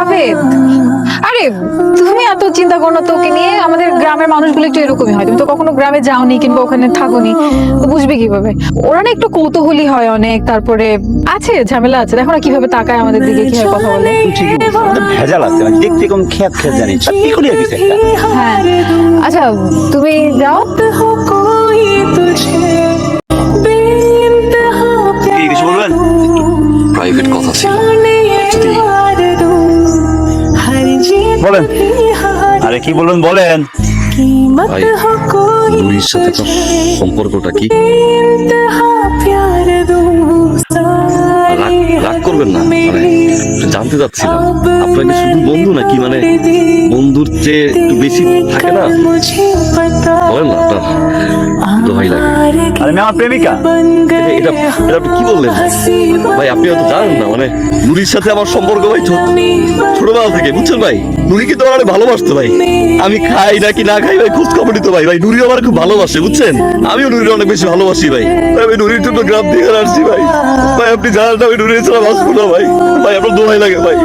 জাভেদ আরে তুমি এত চিন্তা করো তোকে নিয়ে আমাদের গ্রামের মানুষগুলো একটু এরকমই হয়। তুমি তো কখনো গ্রামে যাওনি কিংবা ওখানে থাকোনি তো বুঝবে কীভাবে? ওরা না একটু কৌতূহলী হয় অনেক তারপরে আছে ঝামেলা আছে। দেখো না কীভাবে তাকায় আমাদের দিকে কীভাবে কথা বলে। ভেজাল আছে মানে দেখতে কোন খেয়াত খেয়াত জানি। আর হ্যাঁ। আচ্ছা তুমি যাও। বলেন। আরে কি বলুন বলেন। ভাই নুরির সাথে তো সম্পর্কটা কি? রাগ রাগ করবেন না। জানতে চাচ্ছিলাম। আপনার কি শুধু বন্ধু নাকি মানে বন্ধুর চেয়ে একটু বেশি থাকে না? বলেন না আপনার দোহাই লাগে। আরে আমি আমার প্রেমিকা। এটা- এটা আপনি কি বললেন? ভাই আপনি হয়তো জানেন না মানে নুরির সাথে আমার সম্পর্ক ভাই ছোট- ছোটবেলা থেকে বুঝছেন ভাই? নুরি কিন্তু আমার ভালোবাসতো ভাই। আমি খাই নাকি না খাই ভাই খোঁজ খবর নিত ভাই। ভাই নুরি আমার খুব ভালোবাসে বুঝছেন? আমিও নুরির অনেক বেশি ভালোবাসি ভাই। ভাই, আমি নুরির জন্য গ্রাম থেকে আসছি ভাই। ভাই আপনি জানেন না আমি নুরির ছাড়া বাঁচবো না ভাই। ভাই আপনার দোহাই লাগে ভাই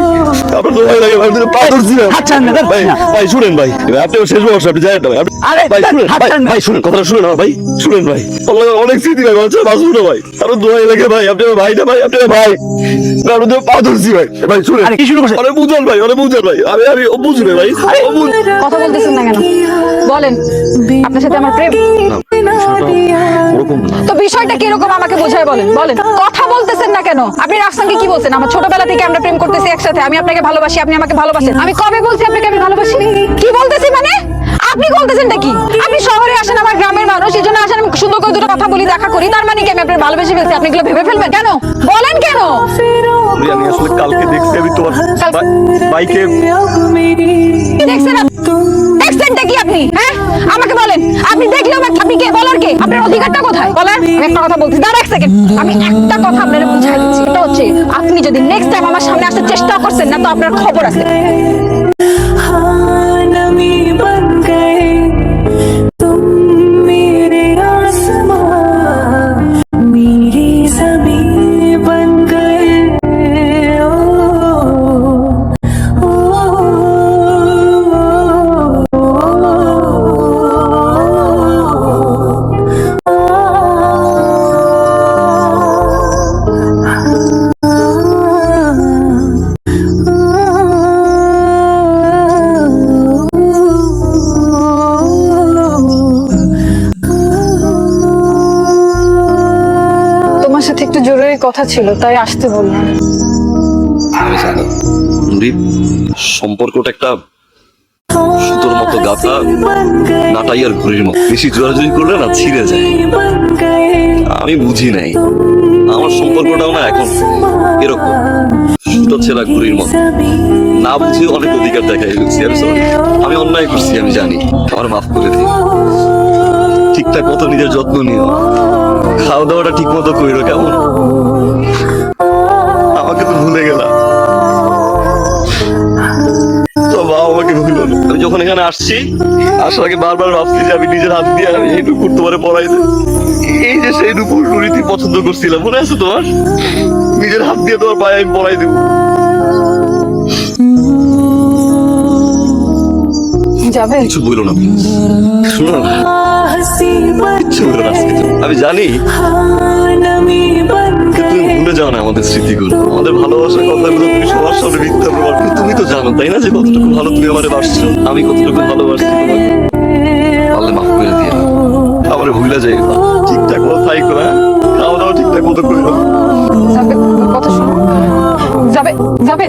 আপনার দোহাই লাগে ভাই আপনার পা ধরছি ভাই। হাত ছাড়েন না, হাত ভাই ছাড়েন না। ভাই শুনেন ভাই ভাই, আপনি শেষ বয়স আপনি জানেন না ভাই ভাই শুনেন ভাই ছাড়েন না। ভাই শুনেন কথাটা শুনেন ভাই শুনেন ভাই অনেক স্মৃতি ভাই মানুষের বাঁচবো না ভাই আপনার দোহাই লাগে ভাই আপনি ভাই না ভাই আপনি ভাই না, তো পা ধরছি ভাই ভাই শুনেন কি শুরু করছেন? অনেক বুঝান ভাই অনেক বুঝান ভাই আমি আমি ও ভাই কথা বলতেছেন না কেন বলেন আপনার সাথে আমার প্রেম বিষয়টা তো বিষয়টা কীরকম আমাকে বোঝায় বলেন বলেন কথা বলতেছেন না কেন আপনি রাফসানকে কি বলছেন আমার ছোটবেলা থেকে আমরা প্রেম করতেছি একসাথে। আমি আপনাকে ভালোবাসি আপনি আমাকে ভালোবাসেন। আমি কবে বলছি আপনাকে আমি ভালোবাসি? কি বলতেছি মানে? আপনি বলতেছেন কি? আপনি শহরে আসেন আমার গ্রামের মানুষ এই জন্য আসেন আমি সুন্দর করে দুটো কথা বলি দেখা করি। তার মানে কি আমি আপনার ভালোবেসে ফেলছি? আপনি এগুলো ভেবে ফেলবেন? কেন? বলেন কেন? আমি আমি আসলে কালকে দেখছি আমি তোমার বাইকে দেখছেন আপনি? হ্যাঁ? আমাকে বলেন। আপনি দেখলেও আপনি কে? বলার কে? আপনার অধিকারটা কোথায়? বলার একটা কথা বলছি। দাঁড়া এক সেকেন্ড আমি একটা কথা আপনার বুঝাই দিচ্ছি। এটা হচ্ছে, আপনি যদি নেক্সট টাইম আমার সামনে আসার চেষ্টা করছেন, না তো আপনার খবর আছে। কথা ছিল, তাই আসতে বললাম। সম্পর্কটা একটা সুতোর মতো গাথা নাটাই আর ঘুরির মতো। বেশি জোরাজুরি করলে না ছিঁড়ে যায়। আমি বুঝি নাই। আমার সম্পর্কটাও না এখন এরকম। সুতো ছেঁড়া ঘুরির মতো। না বুঝে অনেক অধিকার দেখাই ফেলছি, আমি অন্যায় করছি, আমি জানি। আমার মাফ করে দিই ঠিকঠাক মতো নিজের যত্ন নিও। খাওয়া দাওয়াটা ঠিক মতো করিল কেমন? আমাকে তো ভুলে গেলাম। তো বাবা আমাকে ভুলো আমি যখন এখানে আসছি আসার আগে বারবার ভাবছি যে আমি নিজের হাত দিয়ে আমি এই নুপুর তোমারে পড়াই এই যে সেই নুপুর নুরিতি পছন্দ করছিলাম মনে আছে তোমার? নিজের হাত দিয়ে তোমার পায়ে আমি পড়াই দেবো। যাবে? কিছু বইলো না। শুনো না। আমি জানি ভুলে যাও না আমাদের স্মৃতিগুলো। আমাদের ভালোবাসার কথাগুলো তুমি সবার সামনে মিথ্যা প্রমাণ তুমি তো জানো, তাই না যে কতটুকু ভালো তুমি আমার বাসছো? আমি কতটুকু ভালোবাসছি তোমাকে? পারলে মাফ করে দিয়ে আমার ভুলে যাই ঠিকঠাক মতো তাই করে হ্যাঁ? খাওয়া দাওয়া ঠিকঠাক মতো করে যাবে যাবে।